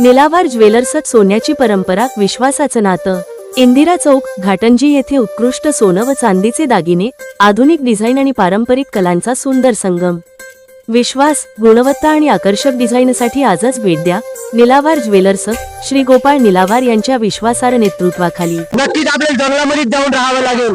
निलावार ज्वेलर्सत सोन्याची परंपरा विश्वासाचं नातं. इंदिरा चौक घाटंजी येथे उत्कृष्ट सोनं व चांदीचे दागिने आधुनिक डिझाईन आणि पारंपरिक कलांचा सुंदर संगम. विश्वास गुणवत्ता आणि आकर्षक डिझाईनसाठी आजच भेट द्या निलावार ज्वेलर्स श्री गोपाळ निलावार यांच्या विश्वासार्ह नेतृत्वाखाली. नक्कीच आपल्याला जंगलामध्ये जाऊन राहावं लागेल.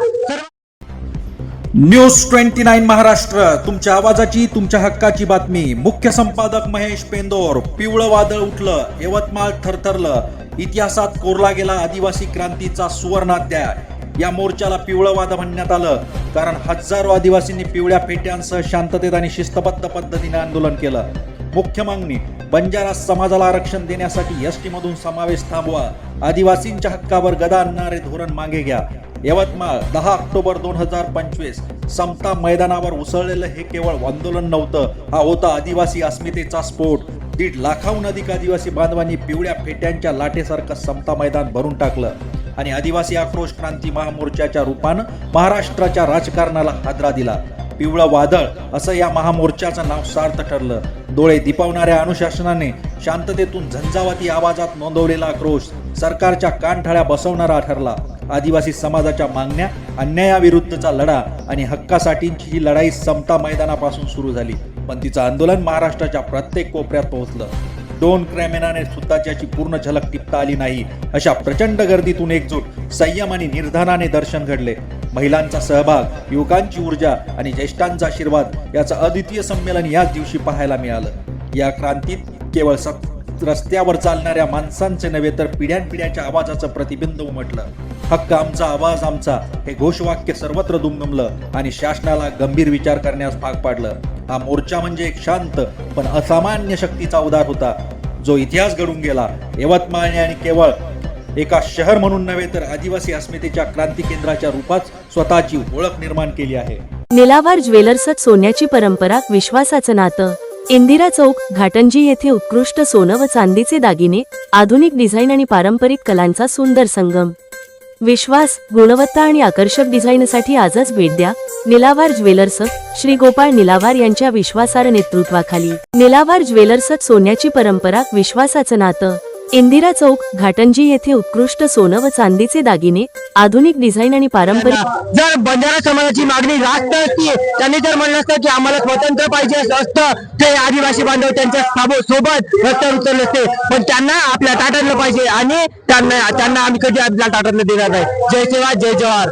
न्यूज ट्वेंटी नाईन महाराष्ट्र तुमच्या आवाजाची तुमच्या हक्काची बातमी. मुख्य संपादक महेश पेंदोर पिवळं वादळ उठलं यवतमाळ थरथरलं. इतिहासात कोरला गेला आदिवासी क्रांतीचा सुवर्णाध्याय या मोर्चाला पिवळं वाद म्हणण्यात आलं कारण हजारो आदिवासींनी पिवळ्या फेट्यांसह शांततेत आणि शिस्तबद्ध पद्धतीने आंदोलन केलं. मुख्य मागणी बंजारा समाजाला आरक्षण देण्यासाठी एस टी मधून समावेश थांबवा. आदिवासींच्या हक्कावर गदा आणणारे धोरण मागे घ्या. यवतमाळ दहा ऑक्टोबर दोन हजार पंचवीस. समता मैदानावर उसळलेलं हे केवळ आंदोलन नव्हतं हा होता आदिवासी अस्मितेचा स्फोट. दीड लाखाहून अधिक आदिवासी बांधवांनी पिवळ्या फेट्यांच्या लाटेसारखं समता मैदान भरून टाकलं. आणि आदिवासी आक्रोश क्रांती महामोर्चाच्या रूपानं महाराष्ट्राच्या राजकारणाला हादरा दिला. पिवळं वादळ असं या महामोर्चाचं नाव सार्थ ठरलं. डोळे दिपवणाऱ्या अनुशासनाने शांततेतून झंझावाती आवाजात नोंदवलेला आक्रोश सरकारच्या कानठाळ्या बसवणारा ठरला. आदिवासी समाजाच्या मागण्या अन्यायाविरुद्धचा लढा आणि हक्कासाठीची ही लढाई समता मैदानापासून सुरू झाली पण तिचं आंदोलन महाराष्ट्राच्या प्रत्येक कोपऱ्यात पोहोचलं. दोन क्रॅमेनाने सुद्धा ज्याची पूर्ण झलक टिपता आली नाही अशा प्रचंड गर्दीतून एकजूट संयम आणि निर्धानाने दर्शन घडले. महिलांचा सहभाग युवकांची ऊर्जा आणि ज्येष्ठांचा आशीर्वाद याचं अद्वितीय संमेलन याच दिवशी पाहायला मिळालं. या क्रांतीत केवळ सत रस्त्यावर चालणाऱ्या माणसांचे नव्हे तर पिढ्यानपिढ्याच्या आवाजाचं प्रतिबिंब उमटलं. हक्क आमचा आवाज आमचा हे घोषवाक्य सर्वत्र दुमदुमलं आणि शासनाला गंभीर विचार करण्यास भाग पाडलं. हा मोर्चा म्हणजे एक शांत पण असामान्य शक्तीचा उदार होता. जो इतिहास घडून गेला यवतमाळने आणि केवळ एका शहर म्हणून नव्हे तर आदिवासी अस्मितेच्या क्रांती केंद्राच्या रूपात स्वतःची ओळख निर्माण केली आहे. निलावार ज्वेलर्सत सोन्याची परंपरा विश्वासाचं नातं. इंदिरा चौक घाटंजी येथे उत्कृष्ट सोनं व चांदीचे दागिने आधुनिक डिझाईन आणि पारंपरिक कलांचा सुंदर संगम. विश्वास गुणवत्ता आणि आकर्षक डिझाईनसाठी आजच भेट द्या निलावार ज्वेलर्स श्री गोपाळ निलावार यांच्या विश्वासार नेतृत्वाखाली. निलावार ज्वेलर्स सोन्याची परंपरा विश्वासाचं नातं. इंदिरा चौक घाटंजी येथे उत्कृष्ट सोनं व चांदीचे दागिने आधुनिक डिझाईन आणि पारंपरिक जर बंजारा समाजाची मागणी रास्त असती त्यांनी जर म्हणलं असतं की आम्हाला स्वतंत्र पाहिजे असतं. ते आदिवासी बांधव त्यांच्यासोबत रस्त्यावर उतरले असते. पण त्यांना आपल्या ताटातलं पाहिजे आणि त्यांना त्यांना आम्ही कधी आपल्या ताटातलं देणार नाही. जय सेवा जय जवाहर